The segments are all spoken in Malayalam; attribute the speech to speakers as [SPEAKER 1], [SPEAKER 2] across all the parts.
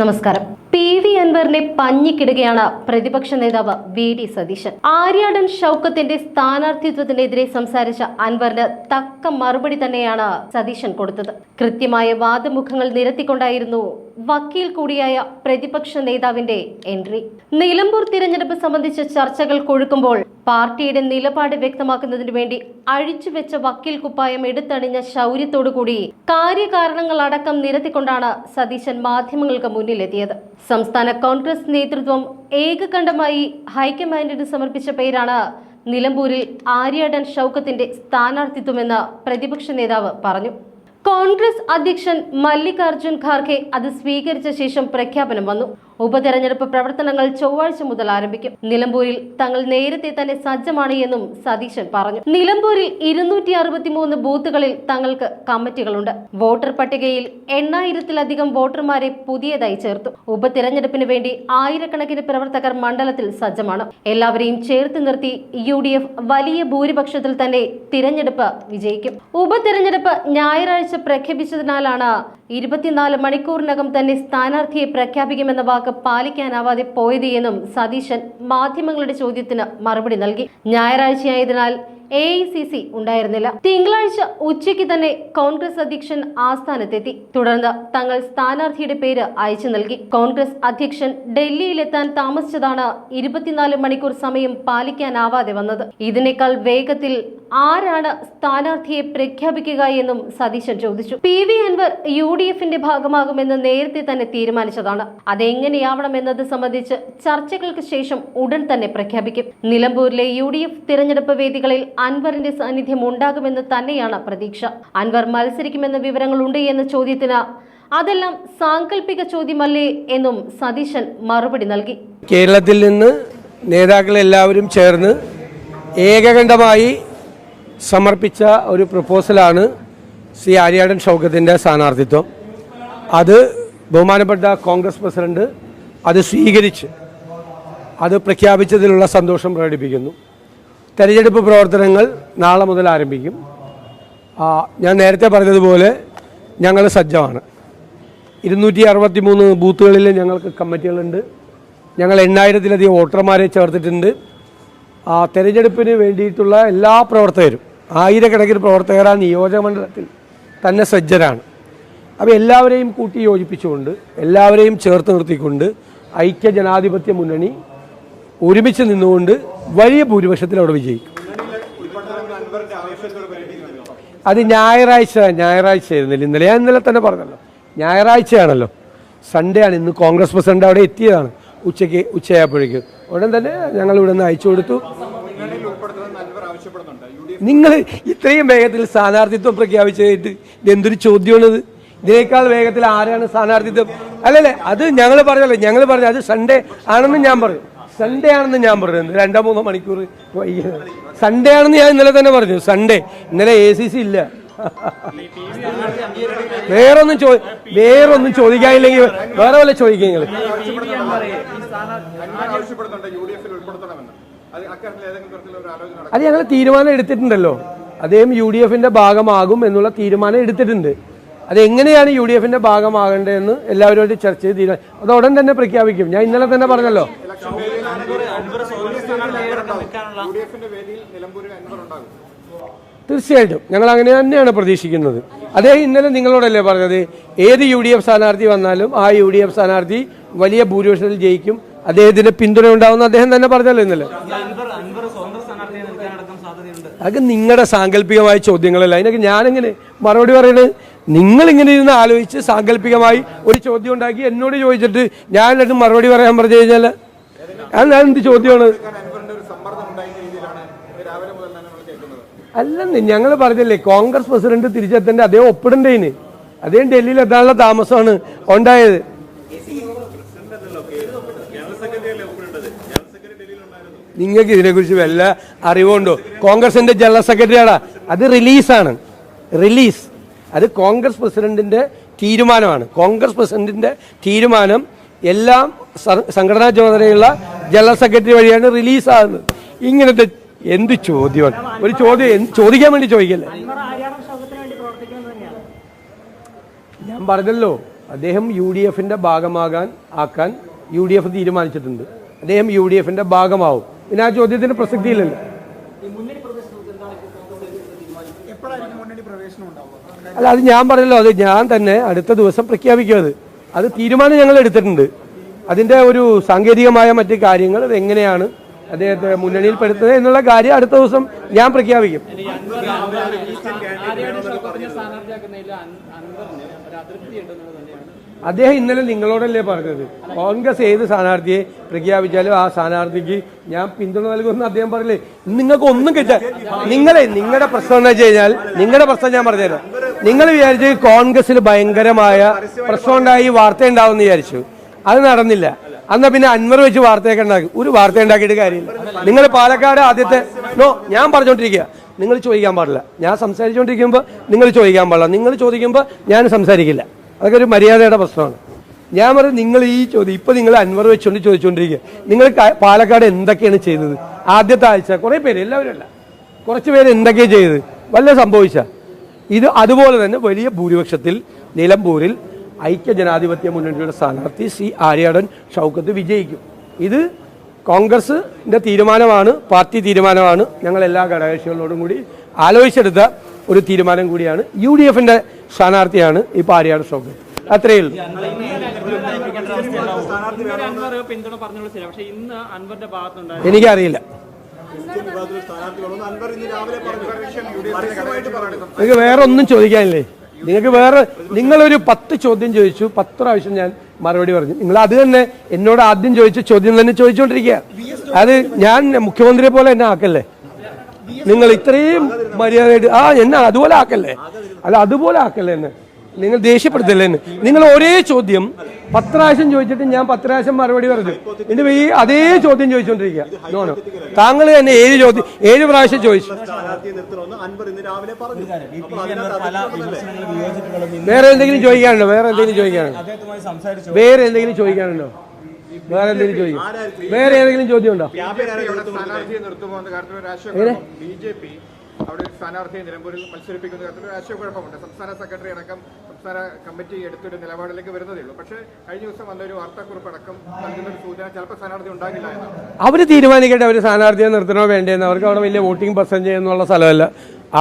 [SPEAKER 1] നമസ്കാരം. പി വി അൻവറിനെ പഞ്ഞിക്കിടുകയാണ് പ്രതിപക്ഷ നേതാവ് വി ഡി സതീശൻ. ആര്യാടൻ ഷൗക്കത്തിന്റെ സ്ഥാനാർത്ഥിത്വത്തിനെതിരെ സംസാരിച്ച അൻവറിന് തക്ക മറുപടി തന്നെയാണ് സതീശൻ കൊടുത്തത്. കൃത്യമായ വാദമുഖങ്ങൾ നിരത്തിക്കൊണ്ടായിരുന്നു വക്കീൽ കൂടിയായ പ്രതിപക്ഷ നേതാവിന്റെ എൻട്രി. നിലമ്പൂർ തിരഞ്ഞെടുപ്പ് സംബന്ധിച്ച ചർച്ചകൾ കൊഴുക്കുമ്പോൾ പാർട്ടിയുടെ നിലപാട് വ്യക്തമാക്കുന്നതിന് വേണ്ടി അഴിച്ചുവെച്ച വക്കീൽ കുപ്പായം എടുത്തണിഞ്ഞ ശൗര്യത്തോടുകൂടി കാര്യകാരണങ്ങൾ അടക്കം നിരത്തിക്കൊണ്ടാണ് സതീശൻ മാധ്യമങ്ങൾക്ക് മുന്നിലെത്തിയത്. സംസ്ഥാന കോൺഗ്രസ് നേതൃത്വം ഏകകണ്ഠമായി ഹൈക്കമാൻഡിന് സമർപ്പിച്ച പേരാണ് നിലമ്പൂരിൽ ആര്യാടൻ ഷൗക്കത്തിന്റെ സ്ഥാനാർത്ഥിത്വമെന്ന് പ്രതിപക്ഷ നേതാവ് പറഞ്ഞു. കോൺഗ്രസ് അധ്യക്ഷൻ മല്ലികാർജുൻ ഖാർഗെ അത് സ്വീകരിച്ച ശേഷം പ്രഖ്യാപനം വന്നു. ഉപതെരഞ്ഞെടുപ്പ് പ്രവർത്തനങ്ങൾ ചൊവ്വാഴ്ച മുതൽ ആരംഭിക്കും. നിലമ്പൂരിൽ തങ്ങൾ നേരത്തെ തന്നെ സജ്ജമാണ് എന്നും സതീശൻ പറഞ്ഞു. നിലമ്പൂരിൽ ഇരുന്നൂറ്റി അറുപത്തിമൂന്ന് ബൂത്തുകളിൽ തങ്ങൾക്ക് കമ്മിറ്റികളുണ്ട്. വോട്ടർ പട്ടികയിൽ എണ്ണായിരത്തിലധികം വോട്ടർമാരെ പുതിയതായി ചേർത്തു. ഉപതെരഞ്ഞെടുപ്പിന് വേണ്ടി ആയിരക്കണക്കിന് പ്രവർത്തകർ മണ്ഡലത്തിൽ സജ്ജമാണ്. എല്ലാവരെയും ചേർത്ത് നിർത്തി യു ഡി എഫ് വലിയ ഭൂരിപക്ഷത്തിൽ തന്നെ തിരഞ്ഞെടുപ്പ് വിജയിക്കും. ഉപതെരഞ്ഞെടുപ്പ് ഞായറാഴ്ച പ്രഖ്യാപിച്ചതിനാലാണ് ഇരുപത്തിനാല് മണിക്കൂറിനകം തന്നെ സ്ഥാനാർത്ഥിയെ പ്രഖ്യാപിക്കുമെന്ന വാക്ക് പാലിക്കാനാവാതെ പോയത് എന്നും സതീശൻ മാധ്യമങ്ങളുടെ ചോദ്യത്തിന് മറുപടി നൽകി. ഞായറാഴ്ചയായതിനാൽ എ ഐ സി സി ഉണ്ടായിരുന്നില്ല. തിങ്കളാഴ്ച ഉച്ചയ്ക്ക് തന്നെ കോൺഗ്രസ് അധ്യക്ഷൻ ആസ്ഥാനത്തെത്തി. തുടർന്ന് തങ്ങൾ സ്ഥാനാർത്ഥിയുടെ പേര് അയച്ചു നൽകി. കോൺഗ്രസ് അധ്യക്ഷൻ ഡൽഹിയിലെത്താൻ താമസിച്ചതാണ് ഇരുപത്തിനാല് മണിക്കൂർ സമയം പാലിക്കാനാവാതെ വന്നത്. ഇതിനേക്കാൾ വേഗത്തിൽ ആരാണ് സ്ഥാനാർത്ഥിയെ പ്രഖ്യാപിക്കുക എന്നും സതീശൻ ചോദിച്ചു. P V Anvar U D എഫിന്റെ ഭാഗമാകുമെന്ന് നേരത്തെ തന്നെ തീരുമാനിച്ചതാണ്. അതെങ്ങനെയാവണം എന്നത് സംബന്ധിച്ച് ചർച്ചകൾക്ക് ശേഷം ഉടൻ തന്നെ പ്രഖ്യാപിക്കും. നിലമ്പൂരിലെ യു ഡി എഫ് തിരഞ്ഞെടുപ്പ് വേദികളിൽ അൻവറിന്റെ സാന്നിധ്യം ഉണ്ടാകുമെന്ന് തന്നെയാണ് പ്രതീക്ഷ. അൻവർ മത്സരിക്കുമെന്ന വിവരങ്ങളുണ്ട് എന്ന ചോദ്യത്തിന് അതെല്ലാം സാങ്കല്പിക ചോദ്യമല്ലേ എന്നും സതീശൻ മറുപടി നൽകി.
[SPEAKER 2] കേരളത്തിൽ നിന്ന് നേതാക്കൾ എല്ലാവരും ചേർന്ന് ഏകകണ്ഠമായി സമർപ്പിച്ച ഒരു പ്രപ്പോസലാണ് സി ആര്യാടൻ ഷൗക്കത്തിന്റെ സ്ഥാനാർത്ഥിത്വം. അത് ബഹുമാനപ്പെട്ട കോൺഗ്രസ് പ്രസിഡന്റ് അത് സ്വീകരിച്ച് അത് പ്രഖ്യാപിച്ചതിലുള്ള സന്തോഷം പ്രകടിപ്പിക്കുന്നു. തെരഞ്ഞെടുപ്പ് പ്രവർത്തനങ്ങൾ നാളെ മുതൽ ആരംഭിക്കും. ഞാൻ നേരത്തെ പറഞ്ഞതുപോലെ ഞങ്ങൾ സജ്ജമാണ്. ഇരുന്നൂറ്റി അറുപത്തി മൂന്ന് ബൂത്തുകളിൽ ഞങ്ങൾക്ക് കമ്മിറ്റികളുണ്ട്. ഞങ്ങൾ എണ്ണായിരത്തിലധികം വോട്ടർമാരെ ചേർത്തിട്ടുണ്ട്. ആ തെരഞ്ഞെടുപ്പിന് വേണ്ടിയിട്ടുള്ള എല്ലാ പ്രവർത്തകരും ആയിരക്കണക്കിന് പ്രവർത്തകർ ആ നിയോജക മണ്ഡലത്തിൽ തന്നെ സജ്ജരാണ്. അപ്പോൾ എല്ലാവരെയും കൂട്ടി യോജിപ്പിച്ചുകൊണ്ട് എല്ലാവരെയും ചേർത്ത് നിർത്തിക്കൊണ്ട് ഐക്യ ജനാധിപത്യ മുന്നണി ഒരുമിച്ച് നിന്നുകൊണ്ട് വലിയ ഭൂരിപക്ഷത്തിൽ അവിടെ വിജയിക്കും അത് ഞായറാഴ്ച ഞായറാഴ്ച ആയിരുന്നില്ല ഇന്നലെ ഞാൻ ഇന്നലെ തന്നെ പറഞ്ഞല്ലോ. ഞായറാഴ്ചയാണല്ലോ. സൺഡേ ആണ്. ഇന്ന് കോൺഗ്രസ് പ്രസിഡന്റ് അവിടെ എത്തിയതാണ്. ഉച്ചയ്ക്ക് ഉച്ചയായപ്പോഴേക്ക്. ഉടൻ തന്നെ ഞങ്ങൾ ഇവിടെ നിന്ന് അയച്ചു കൊടുത്തു. നിങ്ങൾ ഇത്രയും വേഗത്തിൽ സ്ഥാനാർത്ഥിത്വം പ്രഖ്യാപിച്ചതായിട്ട് ഇതെന്തൊരു ചോദ്യമാണ് ചോദ്യമാണിത്? ഇതിനേക്കാൾ വേഗത്തിൽ ആരാണ് സ്ഥാനാർത്ഥിത്വം? അല്ലല്ലേ അത് ഞങ്ങൾ പറഞ്ഞല്ലോ. ഞങ്ങൾ പറഞ്ഞു അത് സൺഡേ ആണെന്ന് ഞാൻ പറഞ്ഞു സൺഡേ ആണെന്ന് ഞാൻ പറഞ്ഞു രണ്ടോ മൂന്നോ മണിക്കൂർ സൺഡേ ആണെന്ന് ഞാൻ ഇന്നലെ തന്നെ പറഞ്ഞു. സൺഡേ ഇന്നലെ എ സി സി ഇല്ല. വേറൊന്നും ചോ വേറൊന്നും ചോദിക്കാനില്ലെങ്കിൽ വേറെ വല്ല ചോദിക്കുക നിങ്ങൾ
[SPEAKER 3] അത്
[SPEAKER 2] ഞങ്ങൾ തീരുമാനം എടുത്തിട്ടുണ്ടല്ലോ. അദ്ദേഹം യു ഡി എഫിന്റെ ഭാഗമാകും എന്നുള്ള തീരുമാനം എടുത്തിട്ടുണ്ട്. അതെങ്ങനെയാണ് യു ഡി എഫിന്റെ ഭാഗമാകേണ്ടതെന്ന് എല്ലാവരുമായിട്ട് ചർച്ച ചെയ്ത് തീരുമാനം അത് ഉടൻ തന്നെ പ്രഖ്യാപിക്കും. ഞാൻ ഇന്നലെ തന്നെ പറഞ്ഞല്ലോ.
[SPEAKER 3] ഉണ്ടാകും.
[SPEAKER 2] തീർച്ചയായിട്ടും. ഞങ്ങൾ അങ്ങനെ തന്നെയാണ് പ്രതീക്ഷിക്കുന്നത്. അതേ ഇന്നലെ നിങ്ങളോടല്ലേ പറഞ്ഞത്? ഏത് യു ഡി എഫ് സ്ഥാനാർത്ഥി വന്നാലും ആ യു ഡി എഫ് സ്ഥാനാർത്ഥി വലിയ ഭൂരിപക്ഷത്തിൽ ജയിക്കും. അദ്ദേഹത്തിന് പിന്തുണ ഉണ്ടാവുമെന്ന് അദ്ദേഹം തന്നെ പറഞ്ഞല്ലോ ഇന്നലെ. അതൊക്കെ നിങ്ങളുടെ സാങ്കല്പികമായ ചോദ്യങ്ങളല്ല? അതിനൊക്കെ ഞാനെങ്ങനെ മറുപടി പറയുന്നത് നിങ്ങൾ ഇങ്ങനെ ഇരുന്ന് ആലോചിച്ച് സാങ്കല്പികമായി ഒരു ചോദ്യം ഉണ്ടാക്കി എന്നോട് ചോദിച്ചിട്ട് ഞാൻ എന്നിട്ട് മറുപടി പറയാൻ പറഞ്ഞു കഴിഞ്ഞാൽ അത് ഞാൻ എന്ത് ചോദ്യമാണ്
[SPEAKER 3] അൻവറിന്റെ ഒരു സമ്മർദ്ദം ഉണ്ടായിരുന്ന രീതിയിലാണ് ഇത് രാവിലെ മുതൽ തന്നെ നമ്മൾ കേൾക്കുന്നത്
[SPEAKER 2] അല്ലെന്ന് ഞങ്ങൾ പറഞ്ഞില്ലേ കോൺഗ്രസ് പ്രസിഡന്റ് തിരിച്ചെത്തേണ്ട അദ്ദേഹം ഒപ്പിടണ്ടേന്. അദ്ദേഹം ഡൽഹിയിൽ എത്താനുള്ള താമസമാണ് ഉണ്ടായത്. നിങ്ങൾക്ക് ഇതിനെക്കുറിച്ച് വല്ല അറിവുണ്ടോ? കോൺഗ്രസിന്റെ ജനറൽ സെക്രട്ടറിയാടാ. അത് റിലീസാണ്. റിലീസ്. അത് കോൺഗ്രസ് പ്രസിഡന്റിന്റെ തീരുമാനമാണ്. കോൺഗ്രസ് പ്രസിഡന്റിന്റെ തീരുമാനം എല്ലാം സംഘടനാ ചുമതലയുള്ള ജനറൽ സെക്രട്ടറി വഴിയാണ് റിലീസാകുന്നത്. ഇങ്ങനത്തെ എന്ത് ചോദ്യമാണ് ഒരു ചോദ്യം ചോദിക്കാൻ വേണ്ടി ചോദിക്കല്ലേ? ഞാൻ പറഞ്ഞല്ലോ അദ്ദേഹം യു ഡി എഫിന്റെ ഭാഗമാകാൻ ആക്കാൻ യു ഡി എഫ് തീരുമാനിച്ചിട്ടുണ്ട്. അദ്ദേഹം യു ഡി എഫിന്റെ ഭാഗമാവും. പിന്നെ ആ ചോദ്യത്തിന് പ്രസക്തിയില്ലല്ലോ. അല്ല അത് ഞാൻ പറഞ്ഞല്ലോ അത് ഞാൻ തന്നെ അടുത്ത ദിവസം പ്രഖ്യാപിക്കും അത്. അത് തീരുമാനം ഞങ്ങൾ എടുത്തിട്ടുണ്ട്. അതിന്റെ ഒരു സാങ്കേതികമായ മറ്റു കാര്യങ്ങൾ അത് എങ്ങനെയാണ് അദ്ദേഹത്തെ മുന്നണിയിൽ പെടുത്തുന്നത് എന്നുള്ള കാര്യം അടുത്ത ദിവസം ഞാൻ പ്രഖ്യാപിക്കും. അദ്ദേഹം ഇന്നലെ നിങ്ങളോടല്ലേ പറഞ്ഞത്? കോൺഗ്രസ് ഏത് സ്ഥാനാർത്ഥിയെ പ്രഖ്യാപിച്ചാലും ആ സ്ഥാനാർത്ഥിക്ക് ഞാൻ പിന്തുണ നൽകുമെന്ന് അദ്ദേഹം പറയില്ലേ നിങ്ങൾക്ക് ഒന്നും കിട്ടാൻ നിങ്ങളെ നിങ്ങളുടെ പ്രശ്നം എന്ന് വെച്ച് കഴിഞ്ഞാൽ നിങ്ങളുടെ പ്രശ്നം ഞാൻ പറഞ്ഞുതരാം. നിങ്ങൾ വിചാരിച്ചു കോൺഗ്രസിൽ ഭയങ്കരമായ പ്രശ്നമുണ്ടായി വാർത്ത ഉണ്ടാവും വിചാരിച്ചു. അത് നടന്നില്ല. അന്നാ പിന്നെ അൻവർ വെച്ച് വാർത്തയൊക്കെ ഉണ്ടാക്കി. ഒരു വാർത്ത ഉണ്ടാക്കിയിട്ട് കാര്യമില്ല. നിങ്ങൾ പാലക്കാട് ആദ്യത്തെ നോ ഞാൻ പറഞ്ഞുകൊണ്ടിരിക്കുക നിങ്ങൾ ചോദിക്കാൻ പാടില്ല. ഞാൻ സംസാരിച്ചുകൊണ്ടിരിക്കുമ്പോൾ നിങ്ങൾ ചോദിക്കാൻ പാടില്ല. നിങ്ങൾ ചോദിക്കുമ്പോൾ ഞാൻ സംസാരിക്കില്ല. അതൊക്കെ ഒരു മര്യാദയുടെ പ്രശ്നമാണ്. ഞാൻ പറഞ്ഞു നിങ്ങൾ ഈ ചോദ്യം ഇപ്പൊ നിങ്ങൾ അൻവർ വെച്ചുകൊണ്ട് ചോദിച്ചുകൊണ്ടിരിക്കുക നിങ്ങൾ പാലക്കാട് എന്തൊക്കെയാണ് ചെയ്തത്? ആദ്യത്തെ ആഴ്ച കുറെ പേര് എല്ലാവരും അല്ല. കുറച്ച് പേര് എന്തൊക്കെയാണ് ചെയ്തത്? വല്ല സംഭവിച്ച. ഇത് അതുപോലെ തന്നെ വലിയ ഭൂരിപക്ഷത്തിൽ നിലമ്പൂരിൽ ഐക്യ ജനാധിപത്യ മുന്നണിയുടെ സ്ഥാനാർത്ഥി സി ആര്യാടൻ ഷൗക്കത്ത് വിജയിക്കും. ഇത് കോൺഗ്രസിന്റെ തീരുമാനമാണ് പാർട്ടി തീരുമാനമാണ്. ഞങ്ങൾ എല്ലാ ഘടകകക്ഷികളോടും കൂടി ആലോചിച്ചെടുത്ത ഒരു തീരുമാനം കൂടിയാണ്. യു ഡി എഫിന്റെ സ്ഥാനാർത്ഥിയാണ് ഈ പാരിയാട് ഷൗക്കത്ത്. അത്രയേ ഉള്ളൂ. എനിക്കറിയില്ല. എനിക്ക് വേറെ ഒന്നും ചോദിക്കാനില്ലേ? നിങ്ങൾക്ക് വേറെ നിങ്ങളൊരു പത്ത് ചോദ്യം ചോദിച്ചു. പത്ത് പ്രാവശ്യം ഞാൻ മറുപടി പറഞ്ഞു. നിങ്ങൾ അത് തന്നെ എന്നോട് ആദ്യം ചോദിച്ച ചോദ്യം തന്നെ ചോദിച്ചുകൊണ്ടിരിക്കുക. അത് ഞാൻ മുഖ്യമന്ത്രിയെ പോലെ എന്നെ ആക്കല്ലേ? നിങ്ങൾ ഇത്രയും മര്യാദയായിട്ട് ആ എന്നെ അതുപോലെ ആക്കല്ലേ? അല്ല അതുപോലെ ആക്കല്ലേ എന്നെ? നിങ്ങൾ ദേഷ്യപ്പെടുത്തല്ലേ നിങ്ങൾ ഒരേ ചോദ്യം പത്രാശം ചോദിച്ചിട്ട് ഞാൻ പത്രാശം മറുപടി പറഞ്ഞു. എന്നിട്ട് ഈ അതേ ചോദ്യം ചോദിച്ചുകൊണ്ടിരിക്കുക. താങ്കൾ തന്നെ ഏഴ് ചോദ്യം ഏഴ് പ്രാവശ്യം ചോദിച്ചു. വേറെ എന്തെങ്കിലും ചോദിക്കാനുണ്ടോ? വേറെ എന്തെങ്കിലും ചോദിക്കാനുണ്ടോ? വേറെ എന്തെങ്കിലും ചോദിക്കാനുണ്ടോ? വേറെ എന്തെങ്കിലും ചോദിക്കും. വേറെ ഏതെങ്കിലും ചോദ്യം ഉണ്ടോ?
[SPEAKER 3] അവിടെ ഒരു സ്ഥാനാർത്ഥിയെ നിലമ്പൂരിൽ മത്സരിപ്പിക്കുന്ന കാര്യത്തിൽ ഒരു ആശയക്കുഴപ്പമുണ്ട്. സംസ്ഥാന സെക്രട്ടറി അടക്കം സംസ്ഥാന കമ്മിറ്റി എടുത്തൊരു നിലപാടിലേക്ക് വരുന്നതേ ഉള്ളൂ. പക്ഷേ കഴിഞ്ഞ ദിവസം വന്ന ഒരു വാർത്താക്കുറിപ്പ് അടക്കം നൽകുന്ന ഒരു സൂചന ചിലപ്പോൾ സ്ഥാനാർത്ഥി ഉണ്ടാകില്ല എന്നാണ്.
[SPEAKER 2] അവർ തീരുമാനിക്കട്ടെ അവർ സ്ഥാനാർത്ഥിയെ നിർത്തണോ വേണ്ടേന്ന്. അവർക്ക് അവിടെ വലിയ വോട്ടിംഗ് പെർസെന്റേജ് എന്നുള്ള സ്ഥലമല്ല.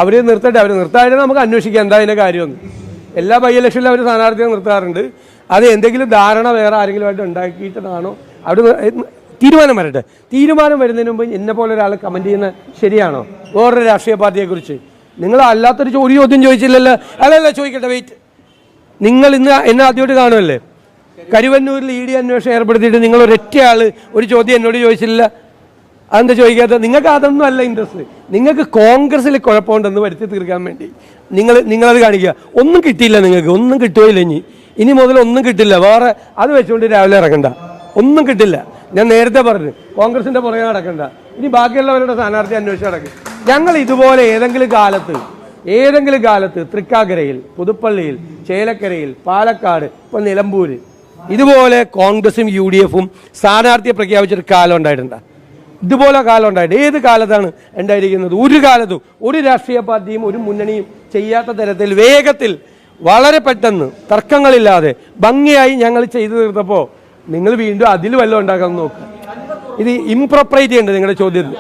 [SPEAKER 2] അവർ നിർത്തട്ടെ അവർ നിർത്താതെ നമുക്ക് അന്വേഷിക്കാം എന്താ അതിന്റെ കാര്യമൊന്നും എല്ലാ ബൈ ഇലക്ഷനിലും അവർ സ്ഥാനാർത്ഥിയെ നിർത്താറുണ്ട്. അത് എന്തെങ്കിലും ധാരണ വേറെ ആരെങ്കിലുമായിട്ട് ഉണ്ടാക്കിയിട്ടതാണോ അവർ തീരുമാനം വരട്ടെ. തീരുമാനം വരുന്നതിന് മുമ്പ് എന്നെ പോലെ ഒരാൾ കമന്റ് ചെയ്യുന്ന ശരിയാണോ? വേറൊരു രാഷ്ട്രീയ പാർട്ടിയെക്കുറിച്ച്. നിങ്ങൾ അല്ലാത്തൊരു ഒരു ചോദ്യം ചോദിച്ചില്ലല്ലോ. അല്ലല്ല ചോദിക്കട്ടെ വെയിറ്റ് നിങ്ങൾ ഇന്ന് എന്നെ ആദ്യമായിട്ട് കാണുമല്ലേ? കരുവന്നൂരിൽ ഇ ഡി അന്വേഷണം ഏർപ്പെടുത്തിയിട്ട് നിങ്ങൾ ആൾ ഒരു ചോദ്യം എന്നോട് ചോദിച്ചില്ല. അതെന്താ ചോദിക്കാത്ത നിങ്ങൾക്ക് അതൊന്നും അല്ല ഇൻട്രസ്റ്റ് നിങ്ങൾക്ക് കോൺഗ്രസ്സിൽ കുഴപ്പമുണ്ടെന്ന് വരുത്തി തീർക്കാൻ വേണ്ടി. നിങ്ങൾ നിങ്ങളത് കാണിക്കുക. ഒന്നും കിട്ടിയില്ല നിങ്ങൾക്ക്. ഒന്നും കിട്ടുകയില്ല ഇനി. ഇനി മുതൽ ഒന്നും കിട്ടില്ല. വേറെ അത് വെച്ചുകൊണ്ട് രാവിലെ ഇറങ്ങണ്ട. ഒന്നും കിട്ടില്ല. ഞാൻ നേരത്തെ പറഞ്ഞു കോൺഗ്രസിന്റെ പുറകെ നടക്കണ്ട. ഇനി ബാക്കിയുള്ളവരുടെ സ്ഥാനാർത്ഥി അന്വേഷിച്ച് നടക്കും. ഞങ്ങൾ ഇതുപോലെ ഏതെങ്കിലും കാലത്ത് ഏതെങ്കിലും കാലത്ത് തൃക്കാക്കരയിൽ പുതുപ്പള്ളിയിൽ ചേലക്കരയിൽ പാലക്കാട് ഇപ്പൊ നിലമ്പൂര് ഇതുപോലെ കോൺഗ്രസും യു ഡി എഫും സ്ഥാനാർത്ഥിയെ പ്രഖ്യാപിച്ചൊരു കാലം ഉണ്ടായിട്ടുണ്ട്. ഇതുപോലെ കാലം ഉണ്ടായിട്ട് ഏത് കാലത്താണ് ഉണ്ടായിരിക്കുന്നത്? ഒരു കാലത്തും ഒരു രാഷ്ട്രീയ പാർട്ടിയും ഒരു മുന്നണിയും ചെയ്യാത്ത തരത്തിൽ വേഗത്തിൽ വളരെ പെട്ടെന്ന് തർക്കങ്ങളില്ലാതെ ഭംഗിയായി ഞങ്ങൾ ചെയ്തു തീർത്തപ്പോൾ നിങ്ങൾ വീണ്ടും അതിൽ വല്ലതും ഉണ്ടാക്കാൻ നോക്കുക ഇത് ഇംപ്രോപ്പറേറ്റി ഉണ്ട് നിങ്ങളുടെ ചോദ്യത്തിൽ.